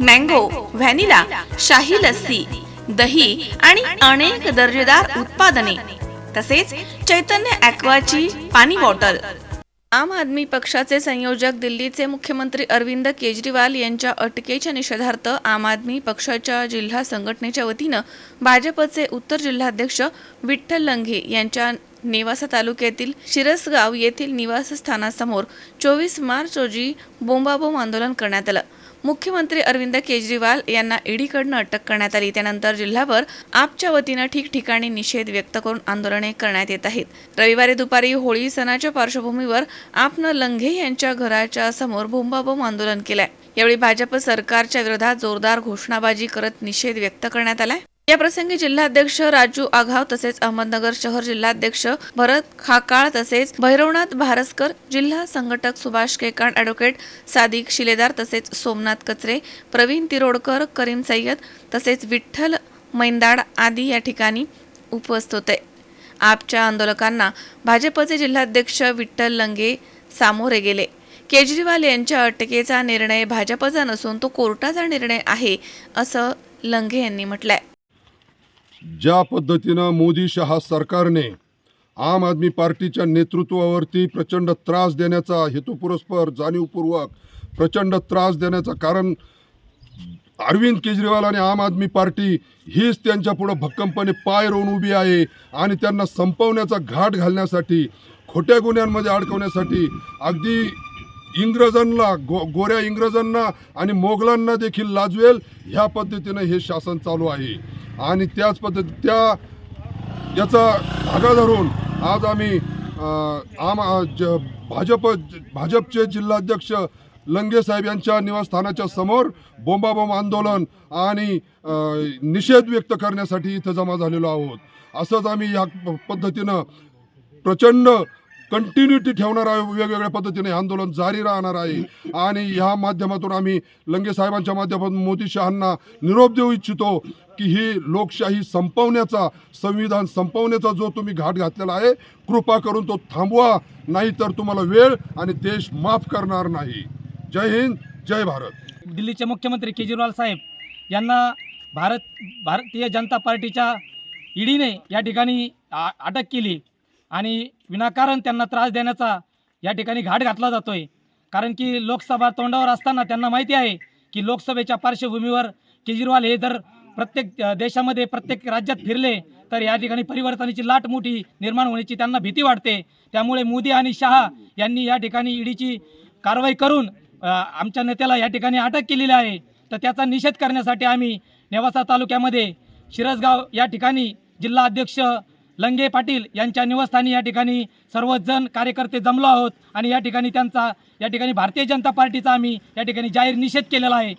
Mango vanilla शाही लस्सी दही आणि अनेक दर्जेदार उत्पादने तसेच चैतन्य ॲक्वाची पाणी बॉटल. आम आदमी पक्षाचे संयोजक दिल्लीचे मुख्यमंत्री अरविंद केजरीवाल यांच्या अटकेच्या निषेधार्थ आम आदमी पक्षाच्या जिल्हा संघटनेच्या वतीनं भाजपचे उत्तर जिल्हाध्यक्ष विठ्ठल लंघे यांच्या नेवासा तालुक्यातील शिरसगाव येथील निवासस्थानासमोर चोवीस मार्च रोजी बोंबाबोंब आंदोलन करण्यात आलं. मुख्यमंत्री अरविंद केजरीवाल यांना ईडीकडनं अटक करण्यात आली. त्यानंतर जिल्हाभर आपच्या वतीनं ठिकठिकाणी निषेध व्यक्त करून आंदोलने करण्यात येत आहेत. रविवारी दुपारी होळी सणाच्या पार्श्वभूमीवर आपनं लंघे यांच्या घराच्या समोर बोंबाबोंब आंदोलन केलंय. यावेळी भाजप सरकारच्या विरोधात जोरदार घोषणाबाजी करत निषेध व्यक्त करण्यात आलाय. या प्रसंगी जिल्हाध्यक्ष राजू आघाव तसेच अहमदनगर शहर जिल्हाध्यक्ष भरत खाकाळ तसेच भैरवनाथ भारसकर जिल्हा संघटक सुभाष केकाण ॲडव्होकेट सादिक शिलेदार तसेच सोमनाथ कचरे प्रवीण तिरोडकर करीम सय्यद तसेच विठ्ठल मैंदाड आदी या ठिकाणी उपस्थित होते. आपच्या आंदोलकांना भाजपचे जिल्हाध्यक्ष विठ्ठल लंगे सामोरे गेले. केजरीवाल यांच्या अटकेचा निर्णय भाजपचा नसून तो कोर्टाचा निर्णय आहे असं लंघे यांनी म्हटलंय. ज्या पद्धतीनं मोदी शहा सरकारने आम आदमी पार्टीच्या नेतृत्वावरती प्रचंड त्रास देण्याचा हेतुपुरस्पर जाणीवपूर्वक प्रचंड त्रास देण्याचं कारण अरविंद केजरीवाल आणि आम आदमी पार्टी हीच त्यांच्या पुढं भक्कमपणे पाय रोवून उभी आहे आणि त्यांना संपवण्याचा घाट घालण्यासाठी खोट्या गुन्ह्यांमध्ये अडकवण्यासाठी अगदी इंग्रजांना गो गोऱ्या इंग्रजांना आणि मोगलांना देखील लाजवेल ह्या पद्धतीनं हे शासन चालू आहे. आणि त्याच पद्धती त्या याचा धागा धरून आज आम्ही आम ज भाजप भाजपचे जिल्हाध्यक्ष लंगे साहेब यांच्या निवासस्थानाच्या समोर बोंबाबोंब आंदोलन आणि निषेध व्यक्त करण्यासाठी इथं जमा झालेलो आहोत. असंच आम्ही या प- पद्धतीनं प्रचंड कंटिन्युटी ठेवणार आहे वेगवेगळ्या पद्धतीने आंदोलन जारी राहणार आहे. आणि ह्या माध्यमातून आम्ही लंगे साहेबांच्या माध्यमातून मोदी शहांना निरोप देऊ इच्छितो की ही लोकशाही संपवण्याचा संविधान संपवण्याचा जो तुम्ही घाट घातलेला आहे कृपा करून तो थांबवा नाही तर तुम्हाला वेळ आणि देश माफ करणार नाही. जय हिंद जय भारत. दिल्लीचे मुख्यमंत्री केजरीवाल साहेब यांना भारत भारतीय जनता पार्टीच्या ईडीने या ठिकाणी आ- अटक केली. आणि विनाकारण त्यांना त्रास देण्याचा या ठिकाणी घाट घातला जातोय. कारण की लोकसभा तोंडावर असताना त्यांना माहिती आहे की लोकसभेच्या पार्श्वभूमीवर केजरीवाल हे जर प्रत्येक देशामध्ये प्रत्येक राज्यात फिरले तर या ठिकाणी परिवर्तनाची लाट मोठी निर्माण होण्याची त्यांना भीती वाटते. त्यामुळे मोदी आणि शहा यांनी या ठिकाणी ईडीची कारवाई करून आमच्या नेत्याला या ठिकाणी अटक केलेली आहे. तर त्याचा निषेध करण्यासाठी आम्ही नेवासा तालुक्यामध्ये शिरसगाव या ठिकाणी जिल्हा अध्यक्ष लंगे पाटील यांच्या निवासस्थानी या ठिकाणी सर्वजण कार्यकर्ते जमलो आहोत आणि या ठिकाणी त्यांचा या ठिकाणी भारतीय जनता पार्टीचा आम्ही या ठिकाणी जाहीर निषेध केलेला आहे.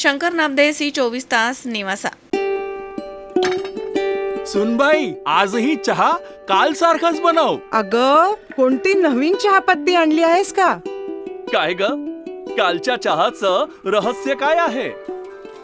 शंकर नामदे सी चोवीस तास निवासा. सुनबाई आजही चहा काल सारखाच बनव. अग कोणती नवीन चहापत्ती आणली आहेस का? काय ग? कालच्या चहाचं रहस्य काय आहे?